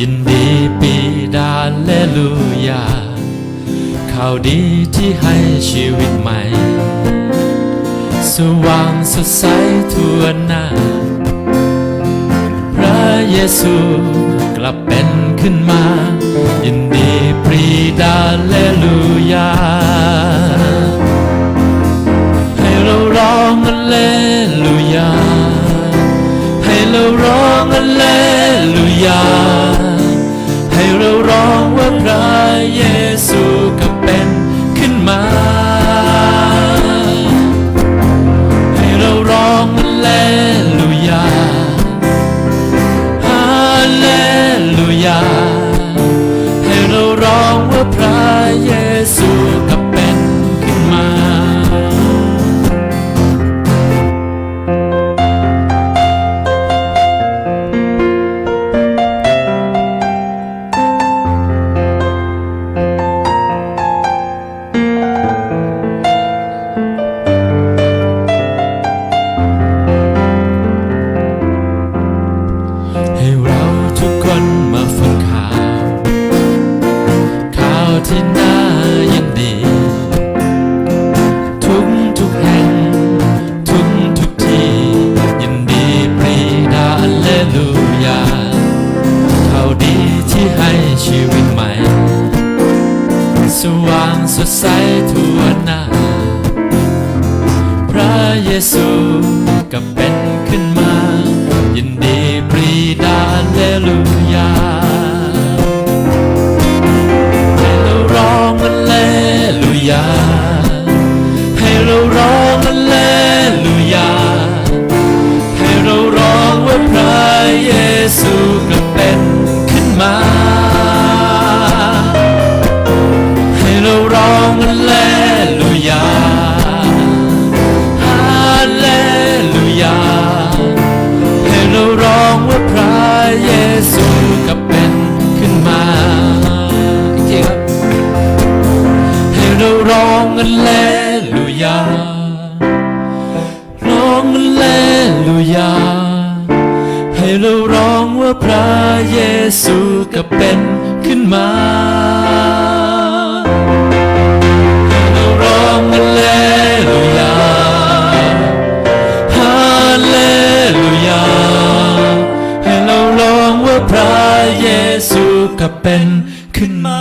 ยินดีปีดาเลลูยาข่าวดีที่ให้ชีวิตใหม่ สว่างสดใสทั่วหน้า พระเยซูกลับเป็นขึ้นมา ยินดีปรีดาเล องว่าพระเยซู ว่างสดใสทั่วหน้า พระเยซูก็เป็นขึ้น ซูก็เป็นขึ้นมาอีกทีครับให้เราร้องอันเลลูยาร้องอันเลลูยาให้เราร้องว่าพระเยซูก็เป็นขึ้นมา จะเป็นขึ้นมา